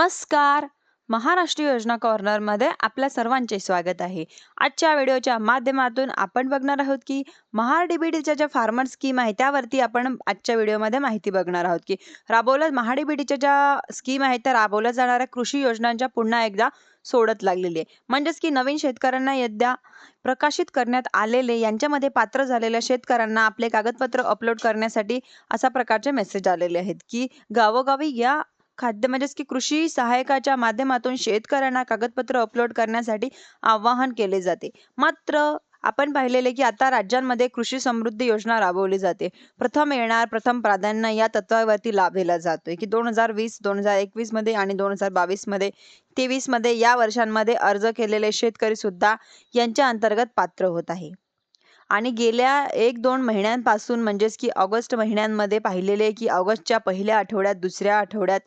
नमस्कार. महाराष्ट्र योजना कॉर्नरमध्ये आपल्या सर्वांचे स्वागत आहे. आजच्या व्हिडिओच्या माध्यमातून आपण बघणार आहोत की महार डीबीटीच्या ज्या फार्मर स्कीम आहे त्यावरती आपण आजच्या व्हिडिओमध्ये माहिती बघणार आहोत की राबवल्या महाडीबीटीच्या ज्या स्कीम आहेत त्या राबवल्या जाणाऱ्या कृषी योजनांच्या पुन्हा एकदा सोडत लागलेली आहे. म्हणजेच की नवीन शेतकऱ्यांना यद्या प्रकाशित करण्यात आलेले यांच्यामध्ये पात्र झालेल्या शेतकऱ्यांना आपले कागदपत्र अपलोड करण्यासाठी अशा प्रकारचे मेसेज आलेले आहेत की गावोगावी या खाद्य म्हणजेच की कृषी सहायकाच्या माध्यमातून शेतकऱ्यांना कागदपत्र अपलोड करण्यासाठी आवाहन केले जाते. मात्र आपण पाहिलेले की आता राज्यांमध्ये कृषी समृद्धी योजना राबवली जाते. प्रथम येणार प्रथम प्राधान्य या तत्वावरती लाभ दिला जातोय की दोन हजार वीस दोन हजार एकवीसमध्ये आणि दोन हजार बावीसमध्ये तेवीसमध्ये या वर्षांमध्ये अर्ज केलेले शेतकरी सुद्धा यांच्या अंतर्गत पात्र होत आहे. आणि गेल्या एक दोन महिन्यांपासून म्हणजेच की ऑगस्ट महिन्यांमध्ये पाहिलेले की ऑगस्टच्या पहिल्या आठवड्यात दुसऱ्या आठवड्यात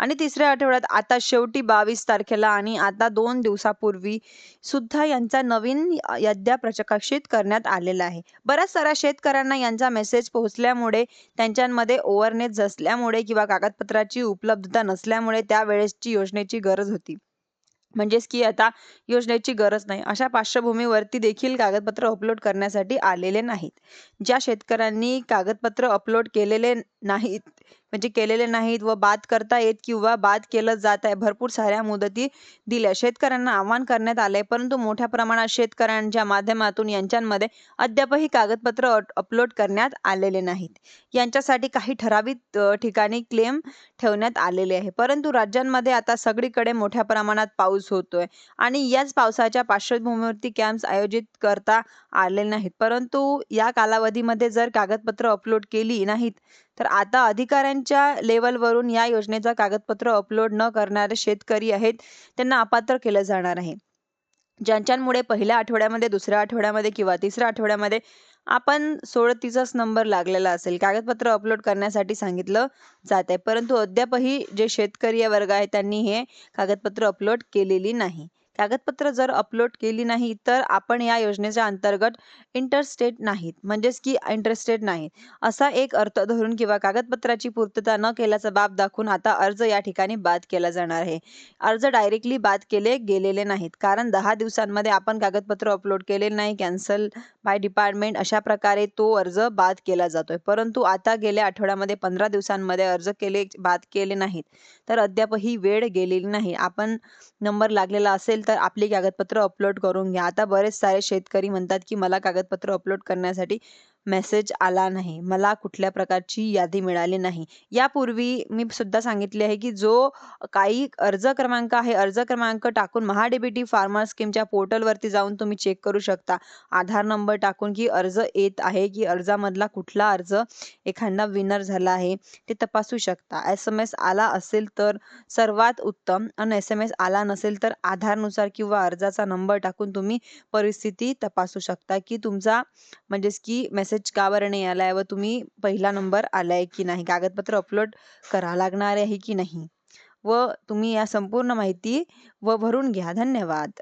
आणि तिसऱ्या आठवड्यात आता शेवटी बावीस तारखेला आणि आता दोन दिवसापूर्वी सुद्धा यांचा नवीन याद्या प्रकाशित करण्यात आलेला आहे. बऱ्याच साऱ्या शेतकऱ्यांना यांचा मेसेज पोहोचल्यामुळे त्यांच्यामध्ये ओव्हरनेस असल्यामुळे किंवा कागदपत्राची उपलब्धता नसल्यामुळे त्यावेळेसची योजनेची गरज होती. म्हणजेच की आता योजनेची गरज नाही. अशा पार्श्वभूमीवरती देखील कागदपत्र अपलोड करण्यासाठी आलेले नाहीत. ज्या शेतकऱ्यांनी कागदपत्र अपलोड केलेले नाहीत म्हणजे केलेले नाहीत व बाद करता येत किंवा बाद केलं जात आहे. भरपूर साऱ्या मुदती दिल्या. शेतकऱ्यांना आव्हान करण्यात आले परंतु मोठ्या प्रमाणात शेतकऱ्यांच्या माध्यमातून यांच्यामध्ये अद्यापही कागदपत्र अपलोड करण्यात आलेले नाहीत. यांच्यासाठी काही ठराविक ठिकाणी क्लेम ठेवण्यात आलेले आहे. परंतु राज्यांमध्ये आता सगळीकडे मोठ्या प्रमाणात पाऊस होतोय आणि याच पावसाच्या पार्श्वभूमीवरती कॅम्प्स आयोजित करता आले नाहीत. परंतु या कालावधीमध्ये जर कागदपत्र अपलोड केली नाहीत तर आता अधिकाऱ्यांच्या लेवलवरून या योजनेचा कागदपत्र अपलोड न करणारे शेतकरी आहेत त्यांना अपात्र केलं जाणार आहे. ज्यांच्यामुळे पहिल्या आठवड्यामध्ये दुसऱ्या आठवड्यामध्ये किंवा तिसऱ्या आठवड्यामध्ये आपण सोडतीचाच नंबर लागलेला असेल. कागदपत्र अपलोड करण्यासाठी सांगितलं जात आहे. परंतु अद्यापही जे शेतकरी वर्ग आहे त्यांनी हे कागदपत्र अपलोड केलेली नाही. कागदपत्र जर अपलोड केली नाही तर आपण या योजनेच्या अंतर्गत इंटरस्टेट नाहीत. म्हणजेच की इंटरेस्टेड नाहीत. असा एक अर्थ धरून किंवा कागदपत्राची पूर्तता न केल्याचा बाब दाखवून आता अर्ज या ठिकाणी बाद केला जाणार आहे. अर्ज डायरेक्टली बाद केले गेलेले नाहीत. कारण दहा दिवसांमध्ये आपण कागदपत्र अपलोड केले नाही कॅन्सल बाय डिपार्टमेंट अशा प्रकारे तो अर्ज बाद केला जातोय. परंतु आता गेल्या आठवड्यामध्ये पंधरा दिवसांमध्ये अर्ज केले बाद केले नाहीत. तर अद्यापही वेळ गेलेली नाही. आपण नंबर लागलेला असेल तर आपली कागदपत्र अपलोड करून घ्या. आता बरेच सारे शेतकरी म्हणतात की मला कागदपत्र अपलोड करण्यासाठी मेसेज आला नाही. मला कुठल्या प्रकारची यादी मिळाली नाही. यापूर्वी मी सुद्धा सांगितले आहे की जो काही अर्ज क्रमांक आहे अर्ज क्रमांक टाकून महाडीबीटी फार्मर स्कीमच्या पोर्टलवरती जाऊन तुम्ही चेक करू शकता. आधार नंबर टाकून की अर्ज येत आहे की अर्जामधला कुठला अर्ज एखादा विनर झाला आहे ते तपासू शकता. एस एम एस आला असेल तर सर्वात उत्तम. आणि एस एम एस आला नसेल तर आधारनुसार किंवा अर्जाचा नंबर टाकून तुम्ही परिस्थिती तपासू शकता की तुमचा म्हणजेच की मेसेज का बरं नाही आलाय व तुम्ही पहिला नंबर आलाय की नाही? कागदपत्र अपलोड करा लागणार आहे की नाही? व तुम्ही या संपूर्ण माहिती व भरून घ्या. धन्यवाद.